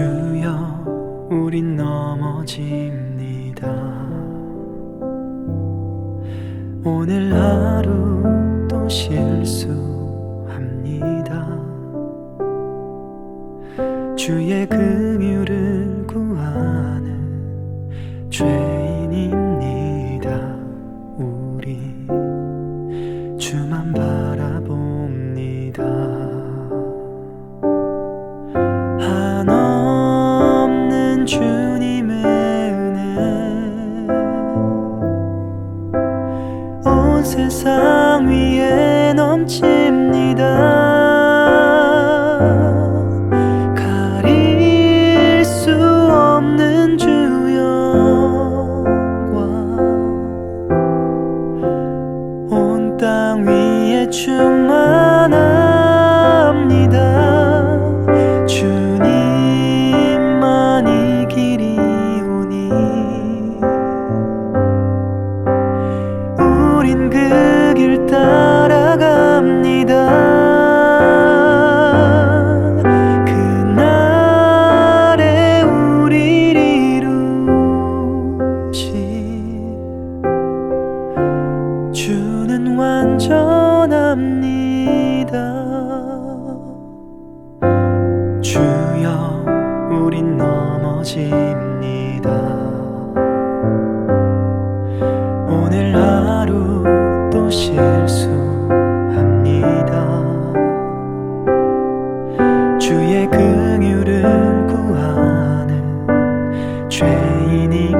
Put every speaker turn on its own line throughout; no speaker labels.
주여 우린 넘어집니다. 오늘 하루 또 실수합니다. 주의 긍휼을 구하는 죄인입니다. 우리 주만 바 넘칩니다. 가릴 수 없는 주 영광 온땅 위에 충만 죄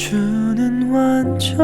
주는 완전합니다.